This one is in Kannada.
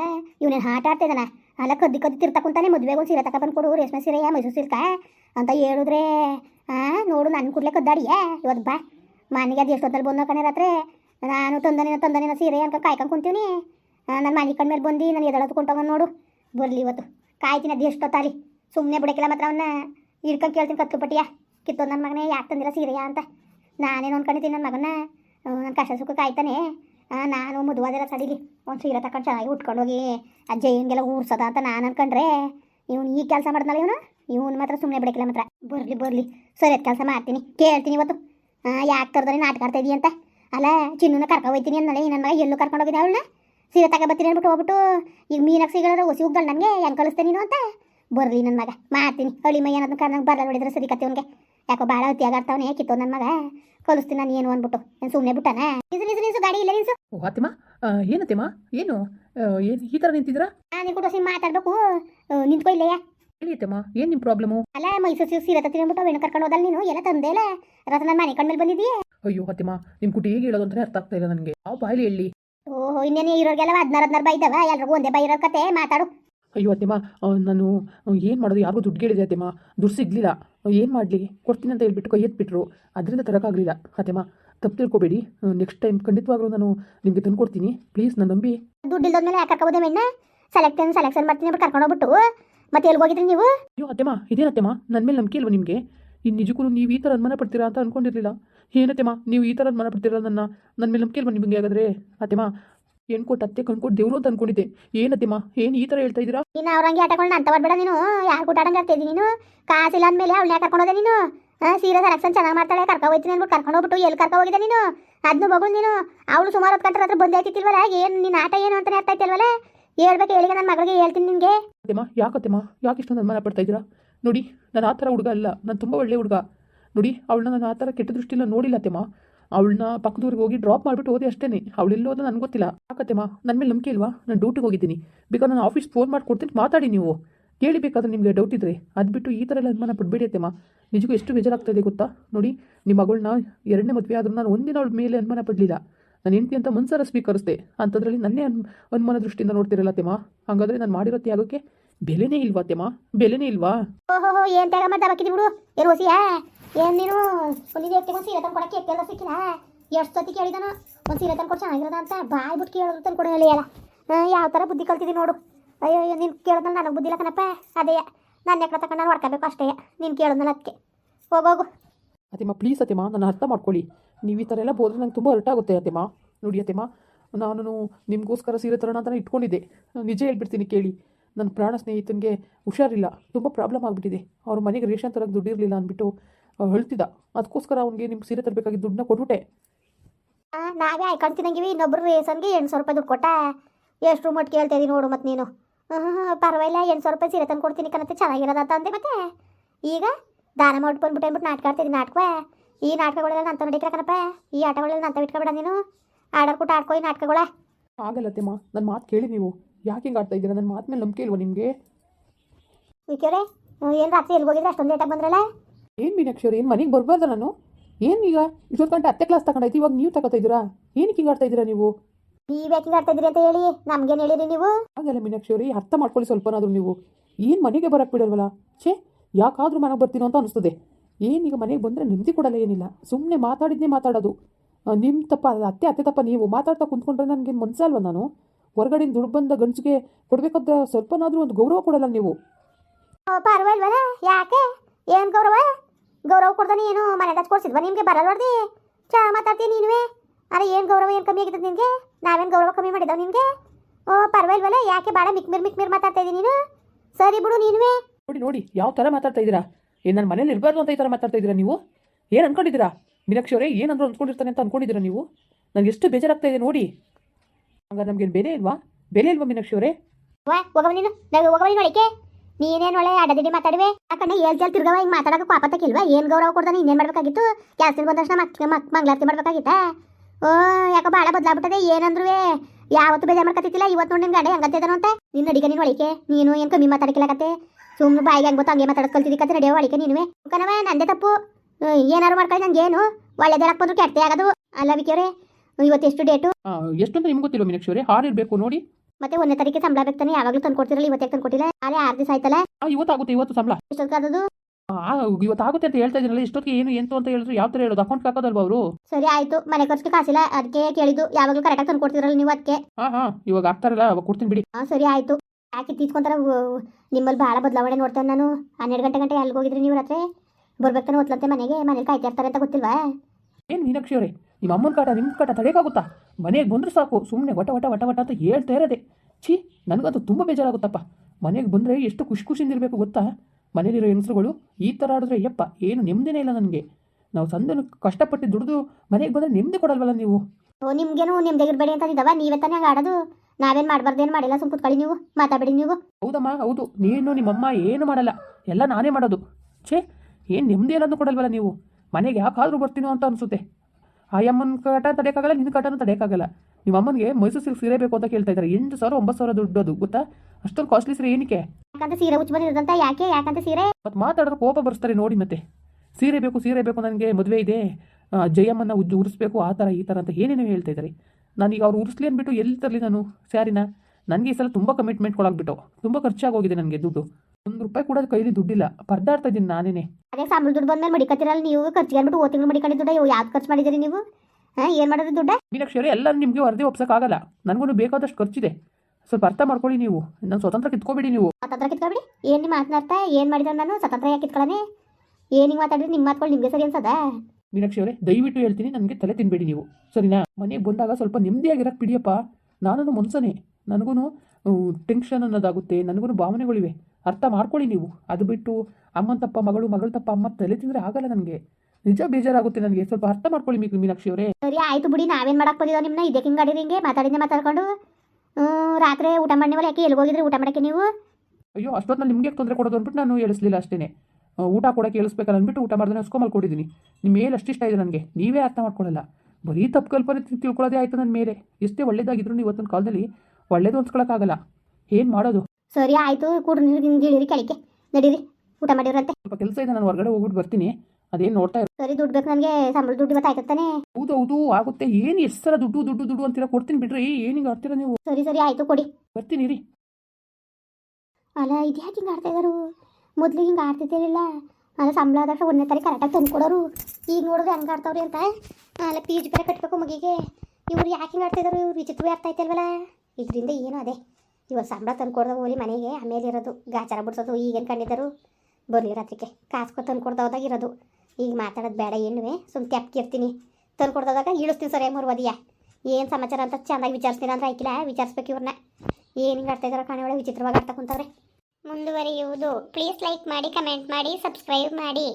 ಅಲ್ಲ, ಇವನೇನು ಆಟ ಆಡ್ತಿದ್ದಾನೆ ಅಲ್ಲ, ಕದ್ದಿ ಕದ್ದಿ ತಿರ್ತಾ ಕುಂತಾನೆ ಮದುವೆಗೆ ಒಂದು ಸೀರೆ ತಕ ಬಂದು ಕೊಡು, ರೇಷ್ಮೆ ಸೀರೆಯ ಮೈಸೂರು ಅಂತ ಹೇಳಿದ್ರೆ, ಆ, ನೋಡು ನನ್ನ ಕೂಡಲೇ ಕದ್ದಾಡಿಯೇ? ಇವತ್ತು ಬಾ. ಮನೆಗೆ ಅದು ಎಷ್ಟೊತ್ತಲ್ಲಿ ಬಂದು ಕಣೆ ರಾತ್ರಿ. ನಾನು ತಂದನಿನ ತಂದನಿನ ಸೀರೆ ಅನ್ಕ ಕಾಯ್ಕೊಂಡು ಕುಂತೀವಿ ನನ್ನ ಮನೆ ಕಣ್ಮೇಲೆ ಬಂದು, ನಾನು ಎದಳತ್ತು ಕೊಂಡೋಗ ನೋಡು. ಬರಲಿ ಇವತ್ತು. ಕಾಯ್ತೀನಿ ಅದು ಎಷ್ಟೊತ್ತಾರಿ ಸುಮ್ಮನೆ ಬಿಡಕ್ಕಿಲ್ಲ ಮಾತ್ರ ಅವನ್ನ ಹಿಡ್ಕೊಂಡು ಕೇಳ್ತೀನಿ ಕತ್ತು ಪಟ್ಟಿಯ. ಕಿತ್ತೊಂದು ನನ್ನ ಮಗನೇ ಯಾಕೆ ತಂದಿಲ್ಲ ಸೀರೆಯ ಅಂತ. ನಾನೇನು ಅನ್ಕೊಂಡಿದ್ದೀನಿ ನನ್ನ ಮಗನ ನನ್ನ ಕಷ್ಟ ಸುಖ ಕಾಯ್ತಾನೆ. ನಾನು ಮದುವಾದೆಲ್ಲ ಸಡಿಲಿ ಒಂದು ಸೀರೆ ತಕೊಂಡು ಚೆನ್ನಾಗಿ ಉಟ್ಕೊಂಡು ಹೋಗಿ ಆ ಜೈನ್ಗೆಲ್ಲ ಊರ್ಸದ ಅಂತ ನಾನು ಅನ್ಕೊಂಡ್ರೆ ಇವನು ಈ ಕೆಲಸ ಮಾಡ್ದಲ್ಲ ಇವನು? ಇವನು ಮಾತ್ರ ಸುಮ್ಮನೆ ಬಿಡಕ್ಕಿಲ್ಲ ಮಾತ್ರ ಬರಲಿ ಬರಲಿ. ಸರಿ ಕೆಲಸ ಮಾಡ್ತೀನಿ. ಕೇಳ್ತೀನಿ ಇವತ್ತು. ಯಾಕೆ ತರದಲ್ಲಿ ನಾಟಕ ಆಡ್ತಾ ಇದೀಯ ಅಂತ? ಅಲ್ಲ, ಚಿನ್ನನ ಕರ್ಕೊ ಹೋಗ್ತೀನಿ ಅಂದಳೆ ನನ್ನ ಮಗ ಎಲ್ಲೂ ಕರ್ಕೊಂಡು ಹೋಗಿದ್ದೆ ಅವಳನ್ನ? ಸೀರೆ ತಗೊಬತ್ತೀನಿ ಅಂದ್ಬಿಟ್ಟು ಹೋಗ್ಬಿಟ್ಟು, ಈಗ ಮೀನಾಗ ಸಿಗೋದ್ರೆ ಹೊಸಿ ಹೋಗ್ದಳು ನನಗೆ ಹೆಂಗೆ ಕಳಿಸ್ತೀನಿ ನೀನು ಅಂತ? ಬರಲಿ ನನ್ನ ಮಗ. ಮಾಡ್ತೀನಿ. ಹಳ್ಳಿ ಮೈ ಅನ್ನೋದನ್ನ ಕರ್ನಾಗ ಬರಲ್ಲ ನೋಡಿದ್ರೆ ಸರಿ ಕತ್ತೆ ಅವನಿಗೆ. ಯಾಕೋ ಭಾಳ ಹೊತ್ತಿಯಾಗಾಡ್ತಾವನೆ ಕಿತ್ತೋ ನನ್ನ ಮಗ. ಕಲಿಸ್ತೀನಿ ನಾನು ಏನು ಅಂದ್ಬಿಟ್ಟು ನಾನು ಸುಮ್ಮನೆ ಬಿಟ್ಟಾನ? ನಿಲ್ಸು ನಿಸು ನಿಸು ಗಾಡಿ ಇಲ್ಲ ನಿಲ್ಸು. ಓ ಅತ್ತಿಮ್ಮ. ಏನತ್ತಿಮ್ಮ ಏನು ಏನು? ಈ ಥರ ನಿಂತಿದ್ದೀರಾ? ನಾನು ಕೂಡ ಸಿಮ್ ಮಾತಾಡ್ಬೇಕು. ನಿಂತ್ಕೊ ಇಲ್ಲ. ಹೇಳಿ ಅತ್ತಮ್ಮ ಏನು ನಿಮ್ಮ ಪ್ರಾಬ್ಲಮು? ಅಲ್ಲ ಮೈಸೂರು ಸೀರೆ- ಅಂದ್ಬಿಟ್ಟು ಅವೇನು ಕರ್ಕೊಂಡು ಹೋದಲ್ಲ ನೀನು? ಎಲ್ಲ ತಂದೆ ಇಲ್ಲ ರಥ ನನ್ನ ಮನೆ ಕಣ್ಮೇಲೆ ಬಂದಿದ್ದೀಯ ಅಯ್ಯೋ ಅತ್ತಿಮ್ಮ ನಿಮ್ಮ ಕುಟಿ ಹೇಗೆ ಹೇಳೋದು ಅಂತಲೇ ಅರ್ಥ ಆಗ್ತಾ ಇಲ್ಲ ನನಗೆ. ಯಾವ ಬಾಯಲ್ಲಿ ಹೇಳಿ. ಓಹೋ ಇನ್ನೇನೇ ಇರೋರಿಗೆಲ್ಲ ಹದಿನಾರು ಹದಿನಾರು ಬೈದವ? ಎಲ್ರಿಗೂ ಒಂದೇ ಬೈ ಇರೋ ಕತೆ. ಮಾತಾಡು. ಅಯ್ಯೋ ಅತ್ತೆಮ್ಮ ನಾನು ಏನು ಮಾಡೋದು? ಯಾರಿಗೂ ದುಡ್ಡು ಕೇಳಿದೆ ಅತ್ತೆಮ್ಮ. ದುಡ್ಡು ಸಿಗಲಿಲ್ಲ. ಏನು ಮಾಡಲಿ? ಕೊಡ್ತೀನಿ ಅಂತ ಹೇಳ್ಬಿಟ್ಟು ಕೈ ಎತ್ಬಿಟ್ರು. ಅದರಿಂದ ತರೋಕ್ಕಾಗಲಿಲ್ಲ ಅತ್ತೆಮ್ಮ ತಪ್ಪು ತಿಳ್ಕೊಬೇಡಿ. ನೆಕ್ಸ್ಟ್ ಟೈಮ್ ಖಂಡಿತವಾಗ್ಲೂ ನಾನು ನಿಮಗೆ ತಂದು ಕೊಡ್ತೀನಿ ಪ್ಲೀಸ್ ನಾನು ನಂಬಿ. ದುಡ್ಡು ಇಲ್ದೋದ್ಮೇಲೆ ಯಾಕೆ ಕರ್ಕೋಬೋದೆ ಮೆಣ್ಣ ಸೆಲೆಕ್ಟನ್ ಸೆಲೆಕ್ಷನ್ ಮಾಡ್ತೀನಿ ಬಿಟ್ಟು ಕರ್ಕೊಂಡು ಹೋಗ್ಬಿಟ್ಟು. ಮತ್ತೆ ಎಲ್ಲಿ ಹೋಗಿದ್ರಿ ನೀವು? ಅಯ್ಯೋ ಅತ್ತೆಮ್ಮ ಇದೇನತ್ತೆಮ್ಮ ನನ್ನ ಮೇಲೆ ನಂಬಿಕೆ ಇಲ್ವ ನಿಮಗೆ? ಇನ್ನು ನಿಜಕ್ಕೂ ನೀವು ಈ ಥರ ಅನುಮಾನ ಪಡ್ತೀರಾ ಅಂತ ಅಂದ್ಕೊಂಡಿರಲಿಲ್ಲ ಏನತ್ತೆಮ್ಮ ನೀವು ಈ ಥರ ಅನುಮಾನ ಪಡ್ತೀರಾ ನನ್ನ ನನ್ನ ಮೇಲೆ ನಂಬಿಕೆ ಇಲ್ವ ನಿಮಗೆ ಹಾಗಾದ್ರೆ? ಅತ್ತೆಮ್ಮ ಹೆಣ್ಣು ಕೊಟ್ಟ ಅತ್ತೆ ಕಣ್ಕೊಟ್ಟು ದೇವ್ರು ಅಂತ ಅನ್ಕೊಂಡಿದ್ದೆ. ಏನತ್ತೆಮ್ಮ ಏನು ಈ ಥರ ಹೇಳ್ತಾ ಇದ್ದೀರಾ? ನೀನು ಅವ್ರಂಗೆ ಆಟಕೊಂಡು ಅಂತ ಬರ್ಬೇಡ ನೀನು. ಯಾರು ಕೂಟಾಡಂಗೆ ಆಡ್ತಾ ಇದ್ದೀನಿ ನೀನು? ಕಾಸಿಲ್ಲ ಅಂದಮೇಲೆ ಅವಳನ್ನ ಯಾಕೆ ಕರ್ಕೊಂಡೋದೆ ನೀನು? ಆ, ಸೀರೆ ಸೆಲೆಕ್ಷನ್ ಚೆನ್ನಾಗಿ ಮಾಡ್ತಾಳೆ. ಕರ್ಕೊ ಹೋಗ್ತೀನಿ ಅಂದ್ಬಿಟ್ಟು ಕರ್ಕೊಂಡು ಹೋಗ್ಬಿಟ್ಟು ಎಲ್ಲಿ ಕರ್ಕೊ ಹೋಗಿದೆ ನೀನು? ಅದನ್ನು ಮಗಳು ನೀನು. ಅವಳು ಸುಮಾರು ಹೊತ್ತು ಗಂಟೆ ಹತ್ರ ಬಂದು ಏನು ನಿನ್ನ ಆಟ ಏನು ಅಂತಾನೆ ಅರ್ಥ ಆಯ್ತಲ್ವಲ್ಲ ಹೇಳ್ಬೇಕು ಹೇಳಿಗೆ ನನ್ನ ಮಗಳಿಗೆ ಹೇಳ್ತೀನಿ ನಿನಗೆ. ಅತ್ತೆಮ್ಮ ಯಾಕತ್ತೆಮ್ಮ ಯಾಕೆ ಇಷ್ಟೊಂದು ಅನುಮಾನ ಪಡ್ತಾ ಇದ್ದೀರಾ? ನೋಡಿ ನಾನು ಆ ಥರ ಹುಡುಗ ಅಲ್ಲ. ನಾನು ತುಂಬ ಒಳ್ಳೆ ಹುಡುಗ. ನೋಡಿ ಅವಳನ್ನ ನಾನು ಆ ಥರ ಕೆಟ್ಟ ದೃಷ್ಟಿಯಿಂದ ನೋಡಿಲ್ಲ ಅತ್ತೆಮ್ಮ ಅವಳನ್ನ ಪಕ್ಕದೂರಿಗೆ ಹೋಗಿ ಡ್ರಾಪ್ ಮಾಡಿಬಿಟ್ಟು ಹೋದೆ ಅಷ್ಟೇ ಅವಳೆಲ್ಲೋದು ನನಗೆ ಗೊತ್ತಿಲ್ಲ. ಯಾಕತ್ತೆಮ್ಮ? ನನ್ನ ಮೇಲೆ ನಂಬಿಕೆ ಇಲ್ವಾ? ನಾನು ಡ್ಯೂಟಿಗೆ ಹೋಗಿದ್ದೀನಿ. ಬೇಕಾದ್ರೆ ನಾನು ಆಫೀಸ್ ಫೋನ್ ಮಾಡಿ ಕೊಡ್ತೀನಿ ಮಾತಾಡಿ ನೀವು. ಕೇಳಿಬೇಕಾದ್ರೆ ನಿಮಗೆ ಡೌಟ್ ಇದ್ದರೆ ಅದು ಬಿಟ್ಟು ಈ ಥರ ಎಲ್ಲ ಅನುಮಾನ ಪಡಬೇಡಿ ನಿಜಕ್ಕೂ ಎಷ್ಟು ಬೇಜಾರಾಗ್ತಾಯಿದೆ ಗೊತ್ತಾ? ನೋಡಿ, ನಿಮ್ಮ ಮಗಳನ್ನ ಎರಡನೇ ಮದುವೆ ಆದರೂ ನಾನು ಒಂದಿನ ಅವಳ ಮೇಲೆ ಅನುಮಾನ ಪಡಲಿಲ್ಲ. ನಾನು ಹೆಂಡತಿ ಅಂತ ಮನ್ಸಾರ ಸ್ವೀಕರಿಸ್ದೆ. ಅಂಥದ್ರಲ್ಲಿ ನನ್ನೇ ಅನ್ ಅನುಮಾನ ದೃಷ್ಟಿಯಿಂದ ನೋಡ್ತಿರಲ್ಲ ತೆಮ್ಮ ಹಾಗಾದರೆ ನಾನು ಮಾಡಿರೋ ತ್ಯಾಗಕ್ಕೆ ಬೆಲೆನೇ ಇಲ್ವಾ ತೆಮ್ಮ ಬೆಲೆನೇ ಇಲ್ವಾ? ಓಹೋ ಏನ್ ತಗ ಮಾಡ್ತಾ ಬಾಕಿದ್ವಿ ಬಿಡು. ಏನು ಹೊಸಿಯ ಏನ್ ನೀನು? ಒಂದಿದೆ ಎತ್ತಿಗೆ ಸೀರೆ ತಂದು ಕೊಡಕ್ಕೆ ಎಲ್ಲ ಸಿಕ್ಕಿನ? ಎಷ್ಟು ಸತಿ ಕೇಳಿದಾನ? ಒಂದು ಸೀರೆ ತಂದು ಕೊಡ್ ಚೆನ್ನಾಗಿರೋದ ಅಂತ ಬಾಯ್ ಬಿಟ್ಟು ಕೇಳೋದು ತಂದು ಕೊಡೋ ಹೇಳಿ ಯಾವ ಥರ ಬುದ್ಧಿ ಕಲ್ತಿದ್ದೀನಿ ನೋಡು. ಅಯ್ಯೋ ಅಯ್ಯೋ ನಿನ್ ಕೇಳಿದ್ನಲ್ಲ ನನಗೆ ಬುದ್ಧಿ ಇಲ್ಲ ಕಣಪ್ಪ. ಅದೇ ನಾನು ಎಕ್ಕ ತಕ್ಕ ನಾನು ಹೊಡ್ಕೋಬೇಕು ಅಷ್ಟೇ. ನೀನು ಕೇಳಿದ್ನಲ್ಲ ಅದಕ್ಕೆ ಹೋಗೋಗು ಅತಿಮ್ಮ ಪ್ಲೀಸ್ ಅತಿಮ್ಮ ನನ್ನ ಅರ್ಥ ಮಾಡ್ಕೊಳ್ಳಿ. ನೀವು ಈ ಥರ ಎಲ್ಲ ಹೋದ್ರೆ ನಂಗೆ ತುಂಬ ಆಗುತ್ತೆ ಅತಿಮ್ಮ ನೋಡಿ ಅತಿಮ್ಮ ನಾನು ನಿಮಗೋಸ್ಕರ ಸೀರೆ ತರೋಣ ಅಂತ ಇಟ್ಕೊಂಡಿದ್ದೆ. ನಿಜ ಹೇಳ್ಬಿಡ್ತೀನಿ ಕೇಳಿ. ನನ್ನ ಪ್ರಾಣ ಸ್ನೇಹಿತನಿಗೆ ಹುಷಾರಿಲ್ಲ ತುಂಬ ಪ್ರಾಬ್ಲಮ್ ಆಗಿಬಿಟ್ಟಿದೆ. ಅವ್ರ ಮನೆಗೆ ರೇಷನ್ ತರೋಕ್ಕೆ ದುಡ್ಡಿರಲಿಲ್ಲ ಅಂದ್ಬಿಟ್ಟು ಹೇಳ್ತಿದ್ದ. ಅದಕ್ಕೋಸ್ಕರ ಅವ್ನಿಗೆ ನಿಮ್ಮ ಸೀರೆ ತರಬೇಕಾಗಿ ದುಡ್ಡನ್ನ ಕೊಟ್ಬಿಟ್ಟೆ. ನಾವೇ ಆಯ್ಕೊಂತಿನಂಗಿವಿ ಇನ್ನೊಬ್ರು ರೇಸನ್ಗೆ ಎಂಟು ಸಾವಿರ ರೂಪಾಯಿ ದುಡ್ಡು ಕೊಟ್ಟ ಎಷ್ಟು ಮಟ್ಟ ಕೇಳ್ತಾ ನೋಡು ಮತ್ತು ನೀನು. ಹಾಂ ಪರವಾಗಿಲ್ಲ ಎಂಟು ಸಾವಿರ ರೂಪಾಯಿ ಸೀರೆ ತಂದು ಕೊಡ್ತೀನಿ ಕಣತ್ತೆ. ಚೆನ್ನಾಗಿರೋದಂತ ಅಂದೆ ಮತ್ತೆ. ಈಗ ದಾನ ಮಾಡ್ಬಿಟ್ಟು ಬಂದ್ಬಿಟ್ಟು ಅಂದ್ಬಿಟ್ಟು ನಾಟಕ ಆಡ್ತಿದ್ದೀನಿ ನಾಟಕ. ಈ ನಾಟಕಗಳೆಲ್ಲ ನಂತ ನಡೀತಾ ಕಣಪ್ಪ. ಈ ಆಟಗಳೆಲ್ಲ ನಂತ ಬಿಟ್ಕೊಬೇಡ ನೀನು. ಆಡರ್ ಕೂಟ ಆಡ್ಕೊ ಈ ನಾಟಕಗಳ. ಆಗಲ್ಲ ಅತ್ತೆಮ್ಮ ನನ್ನ ಮಾತು ಕೇಳಿ ನೀವು. ಯಾಕೆ ಹಿಂಗೆ ಆಡ್ತಾ ಇದ್ದೀರಾ? ನನ್ನ ಮಾತು ಮೇಲೆ ನಂಬಿಕೆ ಇಲ್ವಾ ನಿಮಗೆ? ವಿಕ್ಯೋರೆ ಏನು ರಾತ್ರಿ ಎಲ್ಲಿ ಹೋಗಿದ್ರೆ? ಅಷ್ಟೊಂದು ಲೇಟಾಗಿ ಬಂದ್ರಲ್ಲ? ಏನು ಮೀನಾಕ್ಷಿ ಏನು ಮನೆಗೆ ಬರ್ಬಾರ್ದ ನಾನು? ಏನು ಈಗ? ಇಷ್ಟೊತ್ತು ಗಂಟೆ ಹತ್ತೆ ಕ್ಲಾಸ್ ತಗೊಂಡೈತಿ ಇವಾಗ ನೀವು ತಗೋತಾ ಇದ್ದೀರಾ? ಏನಕ್ಕೆ ಹಿಂಗೆ ಆಡ್ತಾ ಇದ್ದೀರಾ ನೀವು? ನೀವು ಯಾಕೆ ಆಡ್ತಾ ಇದ್ದೀರಿ ಅಂತ ಹೇಳಿ ನಮ್ಗೇನು ಹೇಳಿರಿ ನೀವು? ಹಾಗಲ್ಲ ಮೀನಾಕ್ಷಿ ಅವ್ರಿ ಅರ್ಥ ಮಾಡ್ಕೊಳ್ಳಿ ಸ್ವಲ್ಪನಾದರೂ ನೀವು. ಏನು ಮನೆಗೆ ಬರಕ್ಕೆ ಬಿಡಲ್ವಲ್ಲ? ಛೇ ಯಾಕಾದರೂ ಮನೆಗೆ ಬರ್ತೀನೋ ಅಂತ ಅನಿಸ್ತದೆ. ಏನೀಗ ಮನೆಗೆ ಬಂದರೆ ನೆಮ್ಮದಿ ಕೊಡಲ್ಲ ಏನಿಲ್ಲ. ಸುಮ್ಮನೆ ಮಾತಾಡಿದ್ನೇ ಮಾತಾಡೋದು. ನಿಮ್ಮ ತಪ್ಪ ಅತ್ತೆ ಅತ್ತೆ ತಪ್ಪ ನೀವು ಮಾತಾಡ್ತಾ ಕುಂತ್ಕೊಂಡ್ರೆ ನನಗೆ ಮನ್ಸಲ್ವ ನಾನು? ಹೊರಗಡೆಯಿಂದ ದುಡ್ಡು ಬಂದ ಗಂಡಸಿಗೆ ಕೊಡಬೇಕಾದ ಸ್ವಲ್ಪನಾದರೂ ಒಂದು ಗೌರವ ಕೊಡಲ್ಲ ನೀವು. ಪರವಾಗಿಲ್ವಲ್ಲ? ಯಾಕೆ? ಏನು ಗೌರವ? ಗೌರವ ಕೊಡ್ದಾನೆ ಏನು ಮನೆ ಕೊಡ್ಸಿದ್ವಾ ನಿಮಗೆ? ಬರಲ್ವರ್ದಿ ಚಾ ಮಾತಾಡ್ತೀನಿ ನೀನುವೆ. ಅರೆ ಏನು ಗೌರವ ಏನು ಕಮ್ಮಿ ಆಗಿದ್ದು ನಿನಗೆ? ನಾವೇನು ಗೌರವ ಕಮ್ಮಿ ಮಾಡಿದ್ದಾವೆ ನಿನಗೆ? ಓ ಪರವಾಗಿಲ್ವಲ್ಲ? ಯಾಕೆ ಭಾಳ ಮಿಕ್ಮಿರ್ ಮಿಕ್ಮಿರ್ ಮಾತಾಡ್ತಾ ಇದ್ದೀನಿ ನೀನು? ಸರಿ ಬಿಡು ನೀನುವೆ. ನೋಡಿ ನೋಡಿ ಯಾವ ಥರ ಮಾತಾಡ್ತಾ ಇದ್ದೀರಾ ಏನು ನನ್ನ ಮನೇಲಿ ಇರಬಾರ್ದು ಅಂತ ಈ ಥರ ಮಾತಾಡ್ತಾ ಇದ್ದೀರಾ ನೀವು? ಏನು ಅನ್ಕೊಂಡಿದ್ದೀರಾ? ಮೀನಾಕ್ಷಿ ಅವರೇ ಏನಂದ್ರು ಅಂದ್ಕೊಂಡಿರ್ತಾನೆ ಅಂತ ಅಂದ್ಕೊಂಡಿದ್ದೀರಾ ನೀವು? ನನಗೆ ಎಷ್ಟು ಬೇಜಾರಾಗ್ತಾ ಇದೆ ನೋಡಿ. ಹಂಗಾರೆ ನಮ್ಗೇನು ಬೆಲೆ ಇಲ್ವಾ? ಬೆಲೆ ಇಲ್ವಾ ಮೀನಾಕ್ಷಿ ಅವರೇ? ವಾ ನೀನು. ನೀನು ನೀನೇನು ಒಳ್ಳೆ ಅಡದಿಡಿ ಮಾತಾಡುವೆ? ಯಾಕಂದ್ರೆ ಏಳ್ ಜಲ್ ತಿರ್ಗವ, ಹಿಂಗೆ ಮಾತಾಡಕ್ಕೆ ಪಾಪತ್ತಕ್ಕಿಲ್ವಾ ಏನು ಗೌರವ ಕೊಡ್ತಾನೆ ಇನ್ನೇನು ಮಾಡಬೇಕಾಗಿತ್ತು? ಜಾಸ್ತಿ ಬಂದ ತಕ್ಷಣ ಮಕ್ ಮಕ್ ಓ, ಯಾಕೋ ಬಾಳ ಬದಲಾಗ್ಬಿಟ್ಟದೆ. ಏನಂದ್ರು ಯಾವತ್ತು ಬೇಜಾರು ಮಾಡ್ಕತ್ತಿಲ್ಲ ಇವತ್ತು ನೋಡಿ ನಿನ್ನ ಗಂಡ ಹೆಂಗತ್ತಿದ್ದಾನು ಅಂತ. ನಿನ್ನ ಅಡಿಗೆ ನೀನು ಒಳಿಕೆ ನೀನು ಏನು ಕಮ್ಮಿ ಕತೆ ಸುಮ್ಮನೆ ಬಾಯಿಗೆ ಹೆಂಗ್ ಗೊತ್ತು ಹಂಗೆ ಮಾತಾಡೋದು ಕಲ್ತಿದ್ದಿ ನಡೆಯೋ ಒಳಿಕೆ ನೀನುವೆ. ಕಣವ ನಂದೇ ತಪ್ಪು. ಏನಾರು ಮಾಡ್ಕೊಳ್ಳಿ ನಂಗೇನು? ಒಳ್ಳೇದು ಹೇಳಕ್ ಬಂದ್ರು ಕೆಟ್ಟೆ ಆಗೋದು. ಅಲ್ಲ ವಿಕ್ಯೋರೆ ಇವತ್ತು ಎಷ್ಟು ಡೇಟು ಎಷ್ಟು ಅಂತ ನಿಮ್ಗೆ ಗೊತ್ತಿಲ್ಲ ಮೀನಾಕ್ಷಿ ಅವರೇ? ಹಾರ್ ಇರಬೇಕು ನೋಡಿ. ಮತ್ತೆ ಒಂದೇ ತಾರೀಕಿಗೆ ಸಂಬಳ ಬೇಕಾನೆ ಯಾವಾಗಲೂ ತಂದು ಕೊಡ್ತಿರಲ್ಲ ಇವತ್ತೇ ತಂದು ಕೊಟ್ಟಿಲ್ಲ ಅಲ್ಲೇ ಆರು ದಿವಸ ಆಯ್ತಲ್ಲ? ಆ ಇವತ್ತಾಗುತ್ತೆ ಇವತ್ತು ಸಂಬಳ. ಇಷ್ಟೊತ್ತಾದದು ಆ, ಇವತ್ತಾಗುತ್ತೆ ಅಂತ ಹೇಳ್ತಾ ಇದ್ದೀನಲ್ಲ ಇಷ್ಟೊತ್ತಿಗೆ ಏನು ಎಂತು ಅಂತ ಹೇಳಿದ್ರು ಯಾವ ಥರ ಹೇಳೋದು? ಅಕೌಂಟ್ ಹಾಕೋದಲ್ವಾ ಅವರು? ಸರಿ ಆಯ್ತು. ಮನೆ ಖರ್ಚಿಗೆ ಕಾಸಿಲ್ಲ. ಅದಕ್ಕೆ ಕೇಳಿದ್ದು ಯಾವಾಗಲೂ ಕರೆಕ್ಟಾಗಿ ತಂದು ಕೊಡ್ತಿರಲ್ಲ ನೀವು ಅದಕ್ಕೆ? ಹಾಂ ಹಾಂ ಇವಾಗ ಆಗ್ತಾರಲ್ಲ ಅವಾಗ ಕೊಡ್ತೀನಿ ಬಿಡಿ. ಹಾಂ ಸರಿ ಆಯ್ತು. ಯಾಕೆ ತೀಸ್ಕೊಂತಾರ ನಿಮ್ಮಲ್ಲಿ ಭಾಳ ಬದಲಾವಣೆ ನೋಡ್ತೇನೆ ನಾನು. ಹನ್ನೆರಡು ಗಂಟೆ ಗಂಟೆ ಎಲ್ಲಿಗೆ ಹೋಗಿದ್ರಿ ನೀವು ರಾತ್ರಿ ಬರ್ಬೇಕಾನೆ ಒತ್ತಲತ್ತೆ ಮನೆಗೆ. ಮನೇಲಿ ಕಾಯ್ತಾ ಇರ್ತಾರೆ ಅಂತ ಗೊತ್ತಿಲ್ವಾ? ಏನು ಮೀನಾಕ್ಷಿ ಅವರೇ? ನಿಮ್ಮ ಅಮ್ಮನ ಕಾಟ ನಿಮ್ಮ ಕಾಟ ತಡೆಯೋಕ್ಕಾಗುತ್ತಾ? ಮನೆಗೆ ಬಂದರೂ ಸಾಕು ಸುಮ್ಮನೆ ವಟ ವಟ ವಟ ವಟ ಅಂತ ಹೇಳ್ತಾ ಇರೋದೆ. ಛೀ ನನಗಂತೂ ತುಂಬ ಬೇಜಾರಾಗುತ್ತಪ್ಪ. ಮನೆಗೆ ಬಂದರೆ ಎಷ್ಟು ಖುಷಿ ಖುಷಿಯಿಂದ ಇರಬೇಕು ಗೊತ್ತಾ? ಮನೇಲಿರೋ ಹೆಂಗಸರುಗಳು ಈ ಥರ ಆಡಿದ್ರೆ ಯಪ್ಪ ಏನು ನೆಮ್ಮದಿನೇ ಇಲ್ಲ ನನಗೆ. ನಾವು ಸಂದನ ಕಷ್ಟಪಟ್ಟು ದುಡಿದು ಮನೆಗೆ ಬಂದರೆ ನೆಮ್ಮದಿ ಕೊಡಲ್ವಲ್ಲ ನೀವು? ಓ ನಿಮ್ಗೇನು ನಿಮ್ದಾಗಿರ್ಬೇಡಿ ಅಂತ ಇದ್ದಾವ ನೀವೇ ತಾನೇ ಆಡೋದು? ನಾವೇನು ಏನು ಮಾಡಿಲ್ಲ ಸುಮ್ಮ ಕುತ್ಕೊಳ್ಳಿ ನೀವು ಮಾತಾಡಬೇಡಿ ನೀವು. ಹೌದಮ್ಮ ಹೌದು. ನೀನು ನಿಮ್ಮಮ್ಮ ಏನು ಮಾಡಲ್ಲ. ಎಲ್ಲ ನಾನೇ ಮಾಡೋದು. ಛೇ ಏನು ನೆಮ್ಮದಿ ಅನ್ನೋದು ಕೊಡಲ್ವಲ್ಲ ನೀವು? ಮನೆಗೆ ಯಾಕಾದರೂ ಬರ್ತೀನೋ ಅಂತ ಅನಿಸುತ್ತೆ. ಆಯಮ್ಮನ ಕಟ ತಡೆಯೋಕ್ಕಾಗಲ್ಲ ನಿನ್ನ ಕಾಟನೂ ತಡೆಯೋಕ್ಕಾಗಲ್ಲ. ನಿಮ್ಮ ಅಮ್ಮನಿಗೆ ಮೈಸೂರು ಸಿಲ್ಕ್ ಸೀರೆ ಬೇಕು ಅಂತ ಕೇಳ್ತಾ ಇದ್ದಾರೆ. ಎಂಟು ಸಾವಿರ ಒಂಬತ್ತು ಸಾವಿರ ದುಡ್ಡು ಅದು ಗೊತ್ತಾ? ಅಷ್ಟೊಂದು ಕಾಸ್ಟ್ಲಿ ಸೀರೆ ಏನಕ್ಕೆ? ಯಾಕಂತ ಸೀರೆ ಉಚ್ಚ ಬಂದಿರೋದಂತ ಯಾಕೆ? ಯಾಕಂತ ಸೀರೆ? ಮತ್ತು ಮಾತಾಡೋರು ಕೋಪ ಬರ್ಸ್ತಾರೆ ನೋಡಿ ಮತ್ತೆ. ಸೀರೆ ಬೇಕು ಸೀರೆ ಬೇಕು ನನಗೆ ಮದುವೆ ಇದೆ. ಜಯಮ್ಮನ ಉಜ್ಜು ಉರಿಸ್ಬೇಕು ಆ ಥರ ಈ ಥರ ಅಂತ ಏನೇನೋ ಹೇಳ್ತಾ ಇದ್ದಾರೆ. ನಾನೀಗ ಅವ್ರು ಉರಿಸ್ಲಿ ಅಂದ್ಬಿಟ್ಟು ಎಲ್ಲಿ ತರಲಿ ನಾನು ಸ್ಯಾರಿನ? ನನಗೆ ಈ ಸಲ ತುಂಬ ಕಮಿಟ್ಮೆಂಟ್ ಕೊಡಾಕ್ಬಿಟ್ಟು ತುಂಬ ಖರ್ಚಾಗೋಗಿದೆ ನನಗೆ ದುಡ್ಡು. ಒಂದು ರೂಪಾಯಿ ಕೂಡ ಕೈಲಿ ದುಡ್ಡಿಲ್ಲ. ಪರ್ದಾಡ್ತಾ ಇದ್ದೀನಿ ನಾನೇನೆ. ಅದೇ ಸಂಬಳ ದುಡ್ಡು ಬಂದ್ಮೇಲೆ ಮಡಿಕತ್ತಿರಲ್ಲ ನೀವು? ಖರ್ಚು ಅಂದ್ಬಿಟ್ಟು ಓ ತಿಂಗಳು ಮಡಿಕೊಂಡಿದ್ದು ದುಡ್ಡು. ಯಾವ್ದು ಖರ್ಚು ಮಾಡಿದ್ದೀರಿ ನೀವು? ಹಾಂ ಏನು ಮಾಡೋದು ದುಡ್ಡ? ಮೀನಾಕ್ಷಿ ಅವರೇ ಎಲ್ಲ ನಿಮಗೆ ವರದಿ ಒಪ್ಸೋಕ್ಕಾಗಲ್ಲ. ನನಗೂ ಬೇಕಾದಷ್ಟು ಖರ್ಚಿದೆ. ಸ್ವಲ್ಪ ಅರ್ಥ ಮಾಡ್ಕೊಳ್ಳಿ ನೀವು. ನಾನು ಸ್ವತಂತ್ರ ಕಿತ್ಕೋಬೇಡಿ ನೀವು. ಸ್ವತಂತ್ರ ಕಿತ್ಕೊಬಿಡಿ. ಏನು ನಿಮ್ಮ ಮಾತನಾಡ್ತಾ ಏನು ಮಾಡಿದ್ರೆ ನಾನು? ಸ್ವತಂತ್ರ ಯಾಕೆ ಕಿತ್ಕೊಳ್ಳೋನೆ ಏನಿಗೆ ಮಾತಾಡಿದ್ರೆ ನಿಮ್ಮ ಮಾತುಗಳು ನಿಮಗೆ ಸರಿ ಅನ್ಸದ? ಮೀನಾಕ್ಷಿ ಅವರೇ ದಯವಿಟ್ಟು ಹೇಳ್ತೀನಿ ನನಗೆ ತಲೆ ತಿನ್ಬೇಡಿ ನೀವು. ಸರಿನಾ? ಮನೆಗೆ ಬಂದಾಗ ಸ್ವಲ್ಪ ನೆಮ್ಮದಿಯಾಗಿರಕ್ಕೆ ಬಿಡಿಯಪ್ಪ. ನಾನು ಮನ್ಸನೆ. ನನಗೂ ಟೆನ್ಷನ್ ಅನ್ನೋದಾಗುತ್ತೆ. ನನಗೂ ಭಾವನೆಗಳಿವೆ. ಅರ್ಥ ಮಾಡ್ಕೊಳ್ಳಿ ನೀವು. ಅದು ಬಿಟ್ಟು ಅಮ್ಮನ ತಪ್ಪ ಮಗಳು ಮಗಳು ತಪ್ಪ ಅಮ್ಮ ತಲೆ ತಿಂದರೆ ಆಗಲ್ಲ ನನಗೆ. ನಿಜ ಬೇಜಾರಾಗುತ್ತೆ ನನಗೆ. ಸ್ವಲ್ಪ ಅರ್ಥ ಮಾಡ್ಕೊಳ್ಳಿ ಮೀ ಮೀನಾಕ್ಷಿ ಅವರೇ. ಸರಿ ಆಯ್ತು ಬಿಡಿ. ನಾವೇನು ಮಾಡಕ್ಕೆ ಬಂದಿದ್ದೋ ನಿಮ್ಮನ್ನ ಇದೆ ಹಿಂಗೆ ಗಾಡಿ ಹಿಂಗೆ? ಮಾತಾಡಿದ್ದೆ ಮಾತಾಡ್ಕೊಂಡು? ರಾತ್ರಿ ಊಟ ಮಾಡಿವಲ್ಲ ಯಾಕೆ ಎಲ್ಲಿ ಹೋಗಿದ್ರಿ ಊಟ ಮಾಡಕ್ಕೆ ನೀವು? ಅಯ್ಯೋ ಅಷ್ಟೊತ್ತು ನಿಮಗೆ ತೊಂದರೆ ಕೊಡೋದು ಅಂದ್ಬಿಟ್ಟು ನಾನು ಹೇಳಿಸ್ಲಿಲ್ಲ ಅಷ್ಟೇ ಊಟ ಕೊಡೋಕೆ ಹೇಳಿಸ್ಬೇಕಲ್ಲ ಅಂದ್ಬಿಟ್ಟು ಊಟ ಮಾಡಿದ್ರೆ ಹಸ್ಕೊ ಮಲ್ಕೊಂಡಿದ್ದೀನಿ ನಿಮ್ಮ ಮೇಲೆ ಅಷ್ಟಿಷ್ಟ ಇದೆ ನನಗೆ. ನೀವೇ ಅರ್ಥ ಮಾಡ್ಕೊಳ್ಳಲ್ಲ ಬರೀ ತಪ್ಪು ಕಲ್ಪನೆ ತಿಳ್ಕೊಳ್ಳೋದೇ ಆಯಿತು ನನ್ನ ಮೇಲೆ ಎಷ್ಟೇ ಒಳ್ಳೇದಾಗಿದ್ರು ನೀವು ಇವತ್ತಿನ ಕಾಲದಲ್ಲಿ ಒಳ್ಳೇದು ಅನ್ಸ್ಕೊಳಕ್ಕಾಗಲ್ಲ ಏನು ಮಾಡೋದು? ಸರಿ ಆಯ್ತು ಕೂಡ್ರಿ ನೀರು ಹಿಂಗೆ ಇಳಿರಿ ಕೆಳಕ್ಕೆ. ನಡೀರಿ ಊಟ ಮಾಡಿರಂತೆ ಸ್ವಲ್ಪ ಕೆಲಸ ಇದೆ ನಾನು ಹೊರಗಡೆ ಹೋಗ್ಬಿಟ್ಟು ಬರ್ತೀನಿ. ಅದೇನು ನೋಡ್ತಾ ಇರೋ ಸರಿ ದುಡ್ಡು ಬೇಕು ನನಗೆ ಸಂಬಳ ದುಡ್ಡು ಇವತ್ತು ತಾನೆ. ಹೌದು ಹೌದು ಆಗುತ್ತೆ. ಏನು ಎಷ್ಟು ಸಲ ದುಡ್ಡು ದುಡ್ಡು ದುಡ್ಡು ಅಂತೀರ? ಕೊಡ್ತೀನಿ ಬಿಡ್ರಿ. ಏನಿಗೆ ಆಡ್ತೀರಾ ನೀವು? ಸರಿ ಸರಿ ಆಯ್ತು ಕೊಡಿ. ಬರ್ತೀನಿ ರೀ ಅಲ್ಲ ಇದು ಯಾಕೆ ಹಿಂಗೆ ಆಡ್ತಾ ಇದ್ದಾರೆ ಮೊದಲು ಹಿಂಗೆ ಆಡ್ತಿದ್ದಿರಲಿಲ್ಲ. ಅಲ್ಲ ಸಂಬಳ ಆದಾಗ ಒಂದನೇ ತಾರೀಕು ಕರೆಕ್ಟಾಗಿ ತಂದು ಕೊಡೋರು ಈಗ ನೋಡಿದ್ರೆ ಹೆಂಗೆ ಆಡ್ತಾವ್ರಿ ಅಂತ. ಅಲ್ಲ ಪೀಜ್ ಬೇರೆ ಕಟ್ಟಬೇಕು ಮಗಿಗೆ. ಇವ್ರು ಯಾಕೆ ಹಿಂಗೆ ಆಡ್ತಾ ಇದ್ದಾರೆ ಇವ್ರು ವಿಚಿತ್ರವೇ ಅರ್ಥ ಆಯ್ತಲ್ವಲ್ಲ ಇದರಿಂದ ಏನು ಅದೇ. ಇವತ್ತು ಸಂಬಳ ತಂದು ಕೊಡ್ದ ಹೋಲಿ ಮನೆಗೆ, ಆಮೇಲೆ ಇರೋದು. ಗಾಚಾರ ಬಿಡ್ಸೋದು, ಈಗೇನು ಕಂಡಿದ್ದರು? ಬರಲಿ ರಾತ್ರಿಗೆ. ಕಾಸ್ಕೊ ತಂದು ಕೊಡ್ದೋದಾಗ ಇರೋದು. ಈಗ ಮಾತಾಡೋದು ಬೇಡ ಏನುವೆ ಸುಮ್ಮನೆ ತೆಪ್ಕಿರ್ತೀನಿ ತಂದು ಕೊಡ್ದೋದಾಗ ಇಳಿಸ್ತೀನಿ ಸರಿ ಮೂರುವದಿಯ. ಏನು ಸಮಾಚಾರ ಅಂತ ಚೆಂದಾಗಿ ವಿಚಾರಿಸ್ತೀನಿ ಅಂದ್ರೆ ಆಯ್ಕಿಲ್ಲ. ವಿಚಾರಿಸ್ಬೇಕು ಇವ್ರನ್ನ. ಏನು ಹಿಂಗೆ ಆಡ್ತಾ ಇದ್ದಾರೆ ಕಾಣೆ ವಿಚಿತ್ರವಾಗಿ ಆಡ್ತಾ ಕುಂತವ್ರೆ. ಮುಂದುವರಿಯುವುದು. ಪ್ಲೀಸ್ ಲೈಕ್ ಮಾಡಿ ಕಮೆಂಟ್ ಮಾಡಿ ಸಬ್ಸ್ಕ್ರೈಬ್ ಮಾಡಿ.